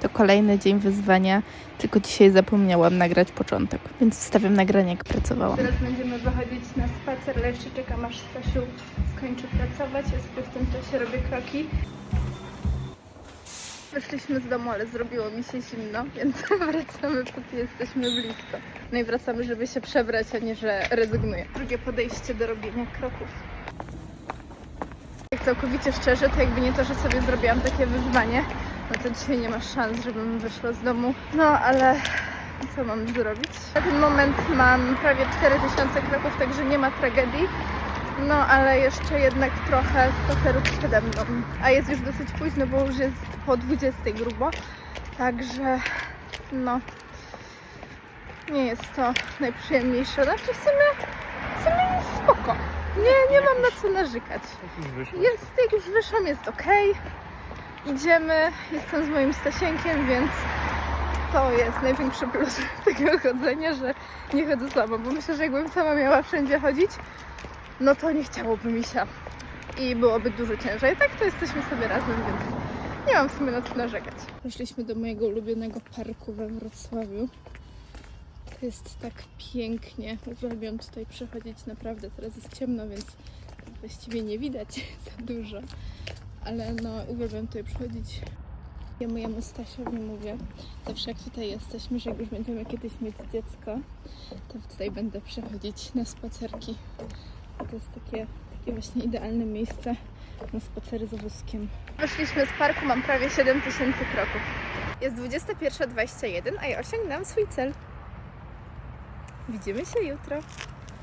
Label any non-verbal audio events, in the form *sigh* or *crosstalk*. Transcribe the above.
To kolejny dzień wyzwania, tylko dzisiaj zapomniałam nagrać początek, więc wstawiam nagranie jak pracowałam. Teraz będziemy wychodzić na spacer, ale jeszcze czekam aż Stasiu skończy pracować. Ja sobie w tym czasie robię kroki. Wyszliśmy z domu, ale zrobiło mi się zimno, *laughs* więc wracamy, póki jesteśmy blisko. No i wracamy, żeby się przebrać, a nie, że rezygnuję. Drugie podejście do robienia kroków. Jak całkowicie szczerze, to jakby nie to, że sobie zrobiłam takie wyzwanie, no to dzisiaj nie ma szans, żebym wyszła z domu. No ale co mam zrobić? Na ten moment mam prawie 4000 kroków, także nie ma tragedii. No ale jeszcze jednak trochę spaceru przede mną. A jest już dosyć późno, bo już jest po 20 grubo. Także no nie jest to najprzyjemniejsze. Znaczy w sumie, w sumie jest spoko. Nie, nie mam na co narzekać. Jest, jak już wyszłam, jest ok. Idziemy, jestem z moim Stasieńkiem, więc to jest największy plus *laughs* tego chodzenia, że nie chodzę sama, bo myślę, że jakbym sama miała wszędzie chodzić, no to nie chciałoby mi się i byłoby dużo ciężej. Tak to jesteśmy sobie razem, więc nie mam w sumie na co narzekać. Poszliśmy do mojego ulubionego parku we Wrocławiu. Jest tak pięknie. Uwielbiam tutaj przechodzić naprawdę. Teraz jest ciemno, więc właściwie nie widać *laughs* za dużo. Ale no, uwielbiam tutaj przychodzić. Ja mojemu Stasiowi mówię, zawsze jak tutaj jesteśmy, że jak już będziemy kiedyś mieć dziecko, to tutaj będę przechodzić na spacerki. To jest takie, takie właśnie idealne miejsce na spacery z wózkiem. Wyszliśmy z parku, mam prawie 7000 kroków. Jest 21.21, a ja osiągnęłam swój cel. Widzimy się jutro.